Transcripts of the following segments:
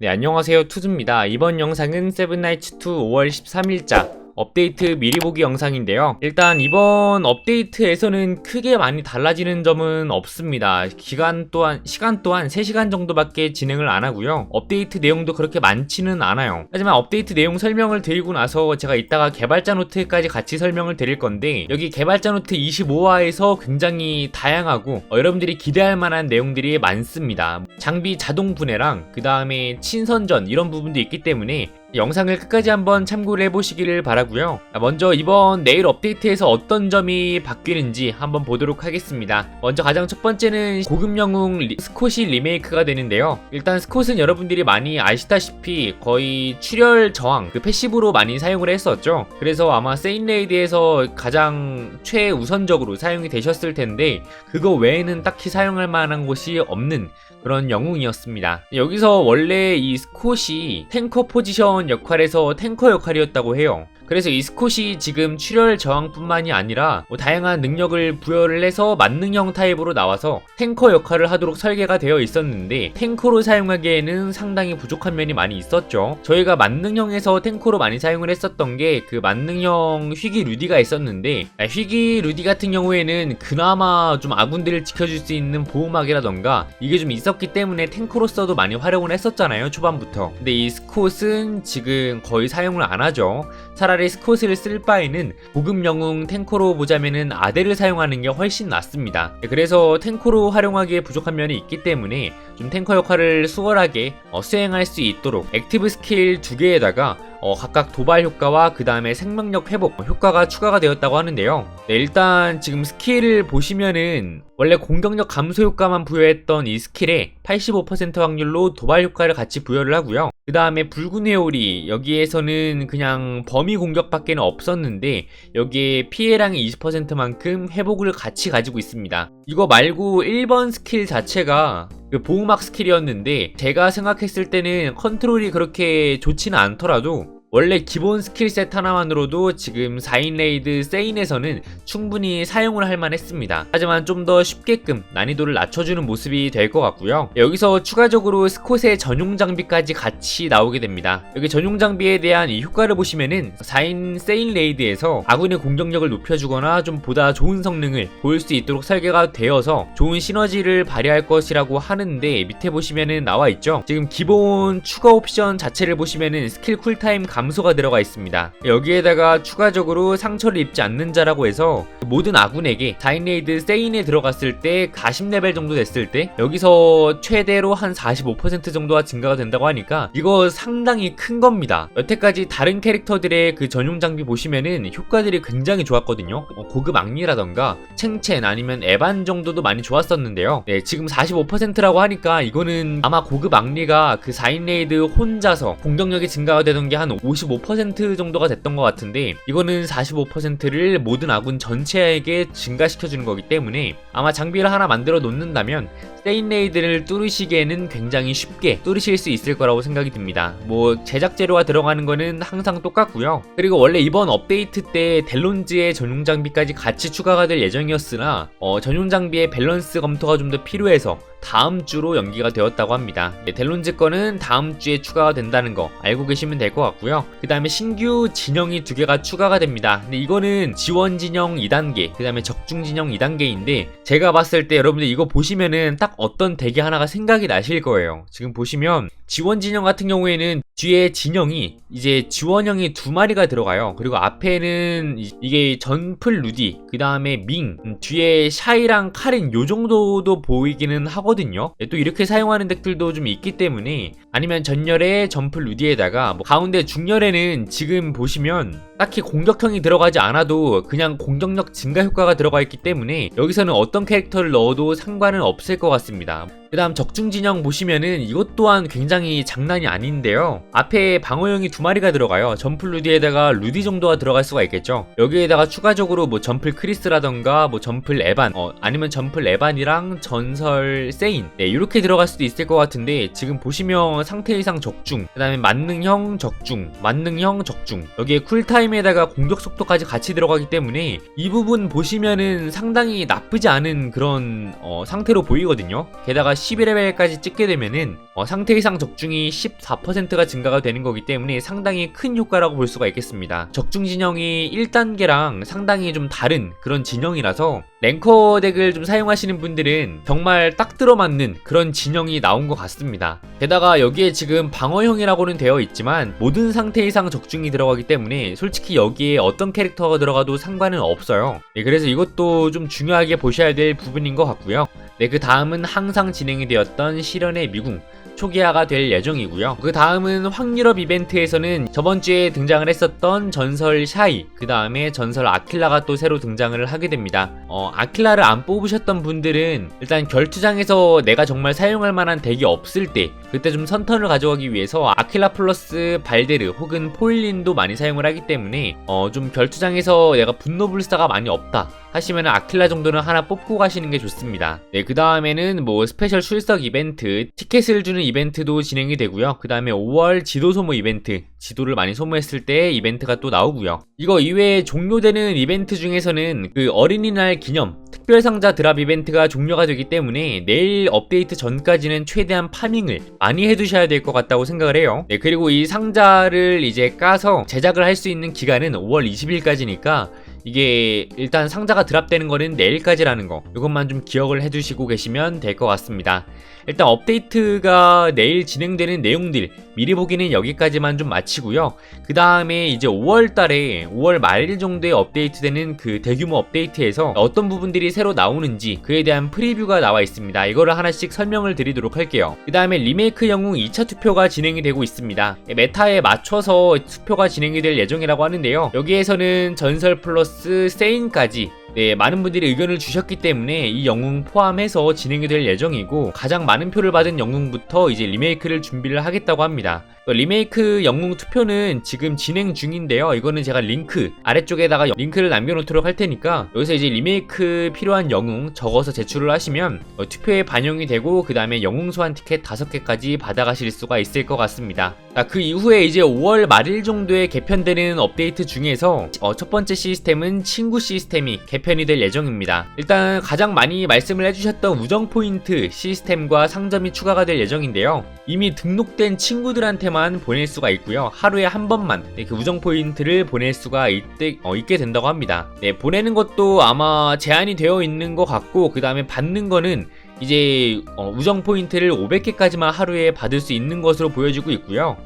네, 안녕하세요. 투즈입니다. 이번 영상은 세븐나이츠2 5월 13일자 업데이트 미리 보기 영상인데요. 일단 이번 업데이트에서는 크게 많이 달라지는 점은 없습니다. 기간 또한, 시간 또한 3시간 정도밖에 진행을 안 하고요. 업데이트 내용도 그렇게 많지는 않아요. 하지만 업데이트 내용 설명을 드리고 나서 제가 이따가 개발자 노트까지 같이 설명을 드릴 건데 여기 개발자 노트 25화에서 굉장히 다양하고 어, 여러분들이 기대할 만한 내용들이 많습니다. 장비 자동 분해랑 그 다음에 친선전 이런 부분도 있기 때문에 영상을 끝까지 한번 참고를 해보시기를 바라고요. 먼저 이번 내일 업데이트에서 어떤 점이 바뀌는지 한번 보도록 하겠습니다. 먼저 가장 첫 번째는 고급 영웅 리- 스콧이 리메이크가 되는데요. 일단 스콧은 여러분들이 많이 아시다시피 거의 출혈 저항 그 패시브로 많이 사용을 했었죠. 그래서 아마 세인레이드에서 가장 최우선적으로 사용이 되셨을 텐데 그거 외에는 딱히 사용할 만한 곳이 없는 그런 영웅이었습니다. 여기서 원래 이 스콧이 탱커 포지션 역할에서 탱커 역할이었다고 해요. 그래서 이 스콧이 지금 출혈 저항뿐만이 아니라 뭐 다양한 능력을 부여를 해서 만능형 타입으로 나와서 탱커 역할을 하도록 설계가 되어 있었는데 탱커로 사용하기에는 상당히 부족한 면이 많이 있었죠. 저희가 만능형에서 탱커로 많이 사용을 했었던 게 그 만능형 휘기 루디가 있었는데 아, 휘기 루디 같은 경우에는 그나마 좀 아군들을 지켜줄 수 있는 보호막이라던가 이게 좀 있었기 때문에 탱커로서도 많이 활용을 했었잖아요 초반부터 근데 이 스콧은 지금 거의 사용을 안 하죠 차라리 스콧을 쓸 바에는 고급 영웅 탱커로 보자면은 아델을 사용하는 게 훨씬 낫습니다. 그래서 탱커로 활용하기에 부족한 면이 있기 때문에 좀 탱커 역할을 수월하게 어, 수행할 수 있도록 액티브 스킬 두 개에다가 어, 각각 도발 효과와 그 다음에 생명력 회복 효과가 추가가 되었다고 하는데요. 네, 일단 지금 스킬을 보시면은 원래 공격력 감소 효과만 부여했던 이 스킬에 85% 확률로 도발 효과를 같이 부여를 하고요. 그 다음에 붉은 회오리 여기에서는 그냥 범위 공격밖에 는 없었는데 여기에 피해량이 20%만큼 회복을 같이 가지고 있습니다. 이거 말고 1번 스킬 자체가 그 보호막 스킬이었는데 제가 생각했을 때는 컨트롤이 그렇게 좋지는 않더라도 원래 기본 스킬셋 하나만으로도 지금 4인 레이드 세인에서는 충분히 사용을 할 만했습니다. 하지만 좀 더 쉽게끔 난이도를 낮춰주는 모습이 될 것 같고요. 여기서 추가적으로 스콧의 전용 장비까지 같이 나오게 됩니다. 여기 전용 장비에 대한 이 효과를 보시면은 4인 세인 레이드에서 아군의 공격력을 높여주거나 좀 보다 좋은 성능을 보일 수 있도록 설계가 되어서 좋은 시너지를 발휘할 것이라고 하는데 밑에 보시면은 나와 있죠. 지금 기본 추가 옵션 자체를 보시면은 스킬 쿨타임 감소가 들어가 있습니다. 여기에다가 추가적으로 상처를 입지 않는 자라고 해서 모든 아군에게 4인 레이드 세인에 들어갔을 때 40레벨 정도 됐을 때 여기서 최대로 한 45% 정도가 증가가 된다고 하니까 이거 상당히 큰 겁니다. 여태까지 다른 캐릭터들의 그 전용 장비 보시면은 효과들이 굉장히 좋았거든요. 어, 고급 악리라던가 챙첸 아니면 에반 정도도 많이 좋았었는데요. 네, 지금 45%라고 하니까 이거는 아마 고급 악리가 그 4인 레이드 혼자서 공격력이 증가가 되던 게 한55% 정도가 됐던 것 같은데 이거는 45%를 모든 아군 전체에게 증가시켜주는 거기 때문에 아마 장비를 하나 만들어 놓는다면 세인레이드를 뚫으시기에는 굉장히 쉽게 뚫으실 수 있을 거라고 생각이 듭니다. 뭐 제작 재료가 들어가는 거는 항상 똑같고요. 그리고 원래 이번 업데이트 때 델론즈의 전용 장비까지 같이 추가가 될 예정이었으나 어, 전용 장비의 밸런스 검토가 좀 더 필요해서 다음 주로 연기가 되었다고 합니다. 예, 델론즈 거는 다음 주에 추가가 된다는 거 알고 계시면 될 것 같고요. 그 다음에 신규 진영이 두 개가 추가가 됩니다. 근데 이거는 지원 진영 2단계, 그 다음에 적중 진영 2단계인데 제가 봤을 때 여러분들 이거 보시면은 딱 어떤 대기 하나가 생각이 나실 거예요. 지금 보시면 지원 진영 같은 경우에는 뒤에 진영이 이제 지원형이 두 마리가 들어가요. 그리고 앞에는 이- 이게 전플 루디, 그 다음에 밍, 음, 뒤에 샤이랑 카린 요 정도도 보이기는 하 거든요. 예, 또 이렇게 사용하는 덱들도 좀 있기 때문에 아니면 전열에 전플 루디에다가 뭐 가운데 중열에는 지금 보시면 딱히 공격형이 들어가지 않아도 그냥 공격력 증가 효과가 들어가 있기 때문에 여기서는 어떤 캐릭터를 넣어도 상관은 없을 것 같습니다. 그 다음 적중 진영 보시면은 이것 또한 굉장히 장난이 아닌데요. 앞에 방어형이 두 마리가 들어가요. 점플 루디에다가 루디 정도가 들어갈 수가 있겠죠. 여기에다가 추가적으로 뭐 점플 크리스라던가 뭐 점플 에반, 어, 아니면 점플 에반이랑 전설 세인, 네, 이렇게 들어갈 수도 있을 것 같은데 지금 보시면 상태 이상 적중, 그 다음에 만능형 적중, 만능형 적중, 여기에 쿨타임 타임에다가 공격 속도까지 같이 들어가기 때문에 이 부분 보시면은 상당히 나쁘지 않은 그런 어, 상태로 보이거든요. 게다가 11레벨까지 찍게 되면은 어, 상태 이상 적중이 14%가 증가가 되는 거기 때문에 상당히 큰 효과라고 볼 수가 있겠습니다. 적중 진영이 1단계랑 상당히 좀 다른 그런 진영이라서 랭커 덱을 좀 사용하시는 분들은 정말 딱 들어맞는 그런 진영이 나온 것 같습니다. 게다가 여기에 지금 방어형이라고는 되어 있지만 모든 상태 이상 적중이 들어가기 때문에 솔직히 여기에 어떤 캐릭터가 들어가도 상관은 없어요. 네, 그래서 이것도 좀 중요하게 보셔야 될 부분인 것 같고요. 네, 그 다음은 항상 진행이 되었던 실현의 미궁. 초기화가 될 예정이고요. 그 다음은 확률업 이벤트에서는 저번 주에 등장을 했었던 전설 샤이, 그 다음에 전설 아킬라가 또 새로 등장을 하게 됩니다. 어, 아킬라를 안 뽑으셨던 분들은 일단 결투장에서 내가 정말 사용할 만한 덱이 없을 때 그때 좀 선턴을 가져가기 위해서 아킬라 플러스 발데르 혹은 포일린도 많이 사용을 하기 때문에 어, 좀 결투장에서 내가 분노불사가 많이 없다 하시면 아킬라 정도는 하나 뽑고 가시는 게 좋습니다. 네, 그 다음에는 뭐 스페셜 출석 이벤트, 티켓을 주는 이벤트도 진행이 되고요. 그 다음에 5월 지도 소모 이벤트, 지도를 많이 소모했을 때 이벤트가 또 나오고요. 이거 이외에 종료되는 이벤트 중에서는 그 어린이날 기념 특별 상자 드랍 이벤트가 종료가 되기 때문에 내일 업데이트 전까지는 최대한 파밍을 많이 해두셔야 될 것 같다고 생각을 해요. 네, 그리고 이 상자를 이제 까서 제작을 할 수 있는 기간은 5월 20일까지니까 이게 일단 상자가 드랍되는 거는 내일까지라는 거 이것만 좀 기억을 해두시고 계시면 될 것 같습니다. 일단 업데이트가 내일 진행되는 내용들 미리 보기는 여기까지만 좀 마치고요. 그 다음에 이제 5월 달에 5월 말 정도에 업데이트되는 그 대규모 업데이트에서 어떤 부분들이 새로 나오는지 그에 대한 프리뷰가 나와 있습니다. 이거를 하나씩 설명을 드리도록 할게요. 그 다음에 리메이크 영웅 2차 투표가 진행이 되고 있습니다. 메타에 맞춰서 투표가 진행이 될 예정이라고 하는데요. 여기에서는 전설 플러스 세인까지 네, 많은 분들이 의견을 주셨기 때문에 이 영웅 포함해서 진행이 될 예정이고 가장 많은 표를 받은 영웅부터 이제 리메이크를 준비를 하겠다고 합니다. 리메이크 영웅 투표는 지금 진행 중인데요. 이거는 제가 링크 아래쪽에다가 링크를 남겨놓도록 할 테니까 여기서 이제 리메이크 필요한 영웅 적어서 제출을 하시면 어, 투표에 반영이 되고 그 다음에 영웅 소환 티켓 5개까지 받아가실 수가 있을 것 같습니다. 아, 그 이후에 이제 5월 말일 정도에 개편되는 업데이트 중에서 어, 첫 번째 시스템은 친구 시스템이 개편이 될 예정입니다. 일단 가장 많이 말씀을 해주셨던 우정 포인트 시스템과 상점이 추가가 될 예정인데요. 이미 등록된 친구들한테만 보낼 수가 있고요. 하루에 한 번만 네, 그 우정 포인트를 보낼 수가 있게, 어, 있게 된다고 합니다. 네, 보내는 것도 아마 제한이 되어 있는 것 같고 그 다음에 받는 거는 이제 어, 우정 포인트를 500개까지만 하루에 받을 수 있는 것으로 보여지고 있고요.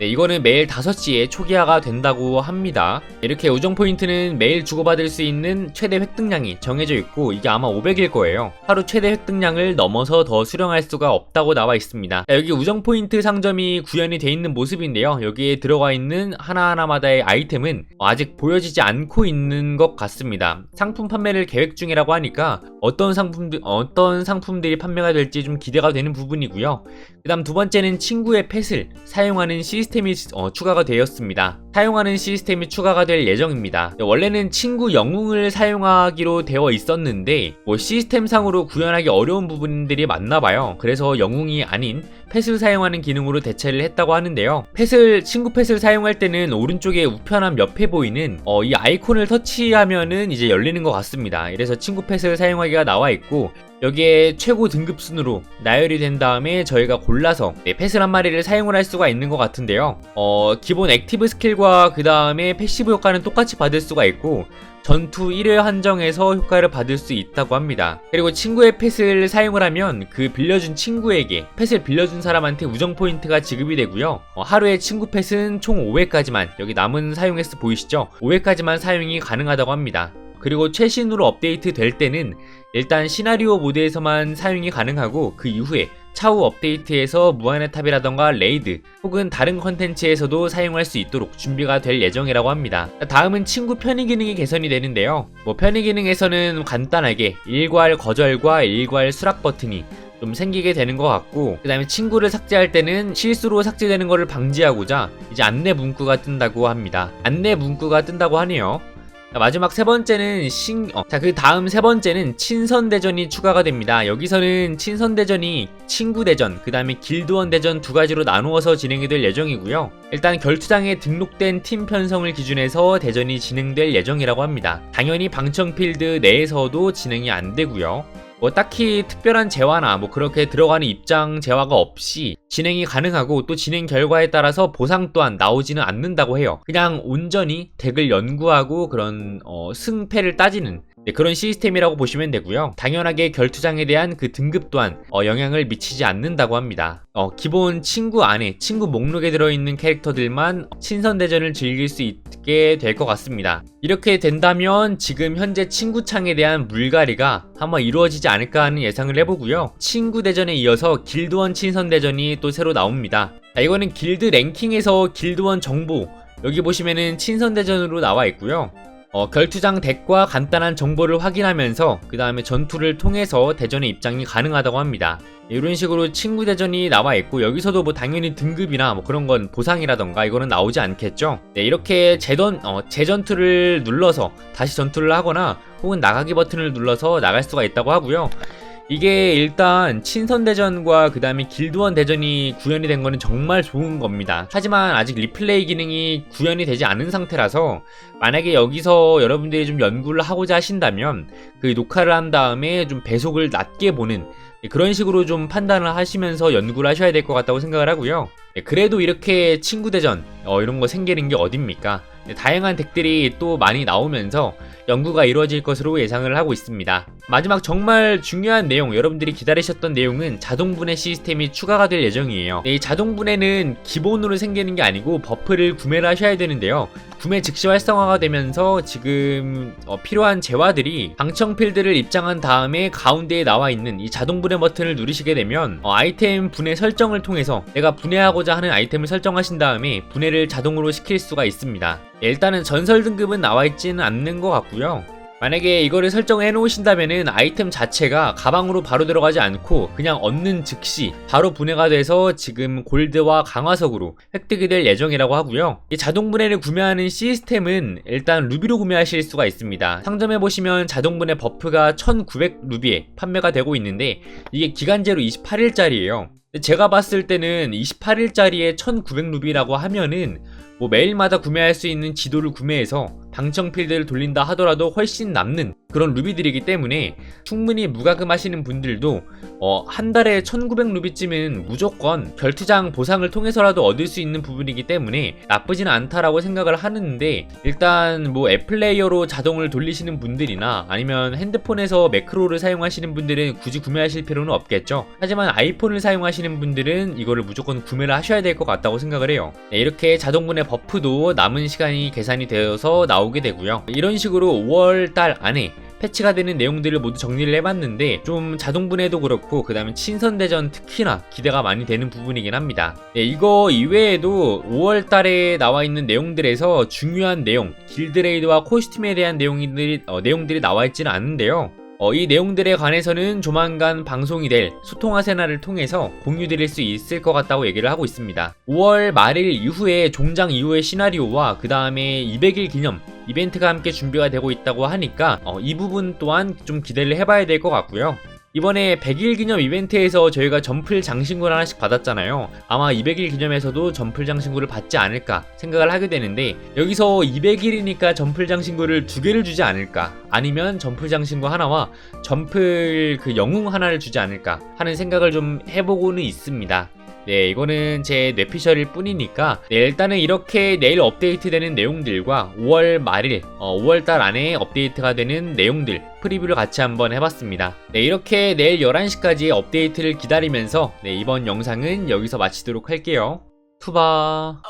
네, 이거는 매일 5시에 초기화가 된다고 합니다. 이렇게 우정 포인트는 매일 주고받을 수 있는 최대 획득량이 정해져 있고 이게 아마 500일 거예요. 하루 최대 획득량을 넘어서 더 수령할 수가 없다고 나와 있습니다. 자, 여기 우정 포인트 상점이 구현이 돼 있는 모습인데요. 여기에 들어가 있는 하나하나마다의 아이템은 아직 보여지지 않고 있는 것 같습니다. 상품 판매를 계획 중이라고 하니까 어떤 상품들 어떤 상품들이 판매가 될지 좀 기대가 되는 부분이고요. 그다음 두 번째는 친구의 펫을 사용하는 시스템 이 어, 추가가 되었습니다. 사용하는 시스템이 추가가 될 예정입니다. 원래는 친구 영웅을 사용하기로 되어 있었는데 뭐 시스템상으로 구현하기 어려운 부분들이 많나봐요. 그래서 영웅이 아닌 펫을 사용하는 기능으로 대체를 했다고 하는데요. 펫을 친구 펫을 사용할 때는 오른쪽에 우편함 옆에 보이는 어, 이 아이콘을 터치하면은 이제 열리는 것 같습니다. 그래서 친구 펫을 사용하기가 나와 있고 여기에 최고 등급 순으로 나열이 된 다음에 저희가 골라서 네, 펫을 한 마리를 사용을 할 수가 있는 것 같은데요. 어, 기본 액티브 스킬과 그 다음에 패시브 효과는 똑같이 받을 수가 있고 전투 1회 한정에서 효과를 받을 수 있다고 합니다. 그리고 친구의 펫을 사용을 하면 그 빌려준 친구에게 펫을 빌려준 사람한테 우정 포인트가 지급이 되고요. 어, 하루에 친구 펫은 총 5회까지만 여기 남은 사용 횟수 보이시죠? 5회까지만 사용이 가능하다고 합니다. 그리고 최신으로 업데이트 될 때는 일단 시나리오 모드에서만 사용이 가능하고 그 이후에 차후 업데이트에서 무한의 탑이라던가 레이드 혹은 다른 컨텐츠에서도 사용할 수 있도록 준비가 될 예정이라고 합니다. 다음은 친구 편의 기능이 개선이 되는데요. 뭐 편의 기능에서는 간단하게 일괄 거절과 일괄 수락 버튼이 좀 생기게 되는 것 같고 그 다음에 친구를 삭제할 때는 실수로 삭제되는 것을 방지하고자 이제 안내 문구가 뜬다고 합니다. 안내 문구가 뜬다고 하네요. 자, 마지막 세 번째는 신, 어, 자, 그 다음 세 번째는 친선대전이 추가가 됩니다. 여기서는 친선대전이 친구대전, 그 다음에 길드원 대전 두 가지로 나누어서 진행이 될 예정이고요. 일단 결투장에 등록된 팀 편성을 기준해서 대전이 진행될 예정이라고 합니다. 당연히 방청필드 내에서도 진행이 안 되고요. 뭐 딱히 특별한 재화나 뭐 그렇게 들어가는 입장 재화가 없이 진행이 가능하고 또 진행 결과에 따라서 보상 또한 나오지는 않는다고 해요. 그냥 온전히 덱을 연구하고 그런 어, 승패를 따지는 네, 그런 시스템이라고 보시면 되고요. 당연하게 결투장에 대한 그 등급 또한 어, 영향을 미치지 않는다고 합니다. 어, 기본 친구 안에 친구 목록에 들어있는 캐릭터들만 친선대전을 즐길 수 있게 될 것 같습니다. 이렇게 된다면 지금 현재 친구 창에 대한 물갈이가 한번 이루어지지 않을까 하는 예상을 해보고요. 친구 대전에 이어서 길드원 친선 대전이 또 새로 나옵니다. 자, 이거는 길드 랭킹에서 길드원 정보 여기 보시면은 친선 대전으로 나와 있고요. 어, 결투장 덱과 간단한 정보를 확인하면서 그 다음에 전투를 통해서 대전에 입장이 가능하다고 합니다. 이런 식으로 친구 대전이 나와 있고 여기서도 뭐 당연히 등급이나 뭐 그런 건 보상이라던가 이거는 나오지 않겠죠. 네, 이렇게 재전 어, 재전투를 눌러서 다시 전투를 하거나 혹은 나가기 버튼을 눌러서 나갈 수가 있다고 하고요. 이게 일단 친선 대전과 그 다음에 길드원 대전이 구현이 된 거는 정말 좋은 겁니다. 하지만 아직 리플레이 기능이 구현이 되지 않은 상태라서 만약에 여기서 여러분들이 좀 연구를 하고자 하신다면 그 녹화를 한 다음에 좀 배속을 낮게 보는 그런 식으로 좀 판단을 하시면서 연구를 하셔야 될 것 같다고 생각을 하고요. 네, 그래도 이렇게 친구 대전 어, 이런 거 생기는 게 어딥니까? 네, 다양한 덱들이 또 많이 나오면서 연구가 이루어질 것으로 예상을 하고 있습니다. 마지막 정말 중요한 내용, 여러분들이 기다리셨던 내용은 자동분해 시스템이 추가가 될 예정이에요. 네, 이 자동분해는 기본으로 생기는 게 아니고 버프를 구매를 하셔야 되는데요. 구매 즉시 활성화가 되면서 지금 어, 필요한 재화들이 방청 필드를 입장한 다음에 가운데에 나와 있는 이 자동 분해 버튼을 누르시게 되면 어, 아이템 분해 설정을 통해서 내가 분해하고자 하는 아이템을 설정하신 다음에 분해를 자동으로 시킬 수가 있습니다. 예, 일단은 전설 등급은 나와 있지는 않는 것 같고요. 만약에 이거를 설정해 놓으신다면은 아이템 자체가 가방으로 바로 들어가지 않고 그냥 얻는 즉시 바로 분해가 돼서 지금 골드와 강화석으로 획득이 될 예정이라고 하고요. 이 자동 분해를 구매하는 시스템은 일단 루비로 구매하실 수가 있습니다. 상점에 보시면 자동 분해 버프가 1900 루비에 판매가 되고 있는데 이게 기간제로 28일짜리예요. 제가 봤을 때는 28일짜리에 1900 루비라고 하면은 뭐 매일마다 구매할 수 있는 지도를 구매해서 방청 필드를 돌린다 하더라도 훨씬 남는 그런 루비들이기 때문에 충분히 무과금 하시는 분들도 어, 한 달에 1900 루비쯤은 무조건 결투장 보상을 통해서라도 얻을 수 있는 부분이기 때문에 나쁘지는 않다라고 생각을 하는데 일단 뭐 앱플레이어로 자동을 돌리시는 분들이나 아니면 핸드폰에서 매크로를 사용하시는 분들은 굳이 구매하실 필요는 없겠죠. 하지만 아이폰을 사용하시는 분들은 이거를 무조건 구매를 하셔야 될 것 같다고 생각을 해요. 네, 이렇게 자동분해 버프도 남은 시간이 계산이 되어서 나오 게 되고요. 이런 식으로 5월달 안에 패치가 되는 내용들을 모두 정리를 해봤는데 좀 자동분해도 그렇고 그 다음에 친선대전 특히나 기대가 많이 되는 부분이긴 합니다. 네, 이거 이외에도 5월달에 나와 있는 내용들에서 중요한 내용, 길드레이드와 코스튬에 대한 내용들이, 어, 내용들이 나와 있지는 않은데요. 어, 이 내용들에 관해서는 조만간 방송이 될 소통 아세나를 통해서 공유드릴 수 있을 것 같다고 얘기를 하고 있습니다. 5월 말일 이후에 종장 이후의 시나리오와 그 다음에 200일 기념 이벤트가 함께 준비가 되고 있다고 하니까 어, 이 부분 또한 좀 기대를 해봐야 될 것 같고요. 이번에 100일 기념 이벤트에서 저희가 점플 장신구를 하나씩 받았잖아요. 아마 200일 기념에서도 점플 장신구를 받지 않을까 생각을 하게 되는데 여기서 200일이니까 점플 장신구를 두 개를 주지 않을까 아니면 점플 장신구 하나와 점플 그 영웅 하나를 주지 않을까 하는 생각을 좀 해보고는 있습니다. 네, 이거는 제 뇌피셜일 뿐이니까 네, 일단은 이렇게 내일 업데이트되는 내용들과 5월 말일, 어, 5월달 안에 업데이트가 되는 내용들 프리뷰를 같이 한번 해봤습니다. 네, 이렇게 내일 11시까지 업데이트를 기다리면서 네, 이번 영상은 여기서 마치도록 할게요. 투바.